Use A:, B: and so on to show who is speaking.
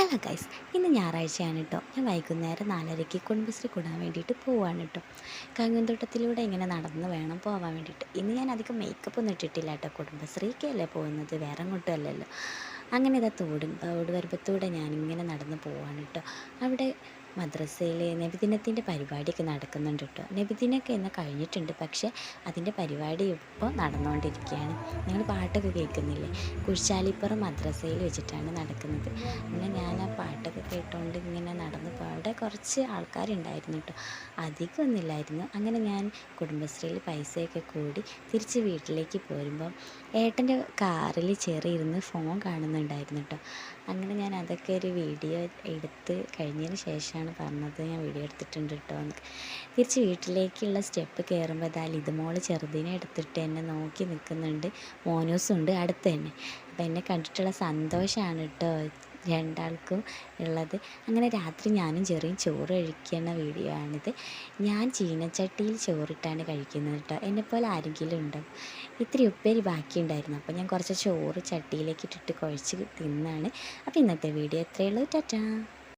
A: Hello guys ഇന്ന് ഞായറാഴ്ചയാണ് കേട്ടോ ഞാൻ വൈകുന്നേരം നാലരയ്ക്ക് കുടുംബശ്രീ കൂടാൻ വേണ്ടിയിട്ട് പോവാണ് കേട്ടോ കങ്ങന്തോട്ടത്തിലൂടെ ഇങ്ങനെ നടന്ന് വേണം പോകാൻ വേണ്ടിയിട്ട്. ഇന്ന് ഞാൻ അധികം മേക്കപ്പ് ഒന്നും ഇട്ടിട്ടില്ല കേട്ടോ കുടുംബശ്രീക്കല്ലേ പോകുന്നത് വേറെ അങ്ങോട്ടും അല്ലല്ലോ. അങ്ങനെ ഇതാ തോടും തോട് വരുമ്പത്തൂടെ ഞാനിങ്ങനെ നടന്ന് പോവാണ് കേട്ടോ അവിടെ മദ്രസയിൽ നബിദിനത്തിന്റെ പരിപാടിയൊക്കെ നടക്കുന്നുണ്ട് കേട്ടോ. നബിദിനമൊക്കെ ഇന്ന് കഴിഞ്ഞിട്ടുണ്ട്. പക്ഷേ അതിന്റെ പരിപാടി ഇപ്പോൾ നടന്നുകൊണ്ടിരിക്കുകയാണ്. നിങ്ങൾ പാട്ടൊക്കെ കേൾക്കുന്നില്ലേ? കുഴിച്ചാലിപ്പുറം മദ്രസയിൽ വെച്ചിട്ടാണ് നടക്കുന്നത്. അങ്ങനെ ഞാൻ ആ പാട്ടൊക്കെ കേട്ടുകൊണ്ട് ഇങ്ങനെ നടന്നു അവിടെ കുറച്ച് ആൾക്കാരുണ്ടായിരുന്നു കേട്ടോ. അധികമൊന്നുമില്ലായിരുന്നു അങ്ങനെ ഞാൻ കുടുംബശ്രീയിൽ പൈസയൊക്കെ കൂടി തിരിച്ച് വീട്ടിലേക്ക് പോരുമ്പം ഏട്ടന്റെ കാറിൽ ചെറിയിരുന്ന് ഫോൺ കാണുന്നുണ്ടായിരുന്നു കേട്ടോ. അങ്ങനെ ഞാൻ അതൊക്കെ ഒരു വീഡിയോ എടുത്ത് കഴിഞ്ഞതിന് ശേഷമാണ് പറഞ്ഞത്. ഞാൻ വീഡിയോ എടുത്തിട്ടുണ്ട് കേട്ടോ എന്ന് തിരിച്ച് വീട്ടിലേക്കുള്ള സ്റ്റെപ്പ് കയറുമ്പോൾ ഇതാ ഇതുമോൾ ചെറുതിനെ എടുത്തിട്ട് എന്നെ നോക്കി നിൽക്കുന്നുണ്ട് മോനൂസും ഉണ്ട് അടുത്ത് തന്നെ. അപ്പം എന്നെ കണ്ടിട്ടുള്ള സന്തോഷമാണ് കേട്ടോ രണ്ടാൾക്കും ഉള്ളത്. അങ്ങനെ രാത്രി ഞാനും ചെറിയും ചോറ് കഴിക്കുന്ന വീഡിയോ ആണിത്. ഞാൻ ചീനച്ചട്ടിയിൽ ചോറിട്ടാണ് കഴിക്കുന്നത് കേട്ടോ എന്നെപ്പോലെ ആരെങ്കിലും ഉണ്ടോ? ഇത്തിരി ഉപ്പേരി ബാക്കിയുണ്ടായിരുന്നു അപ്പോൾ ഞാൻ കുറച്ച് ചോറ് ചട്ടിയിലേക്ക് ഇട്ടിട്ട് കുഴച്ച് തിന്നാണ്. അപ്പോൾ ഇന്നത്തെ വീഡിയോ എത്രയുള്ളൂ ടാറ്റാ.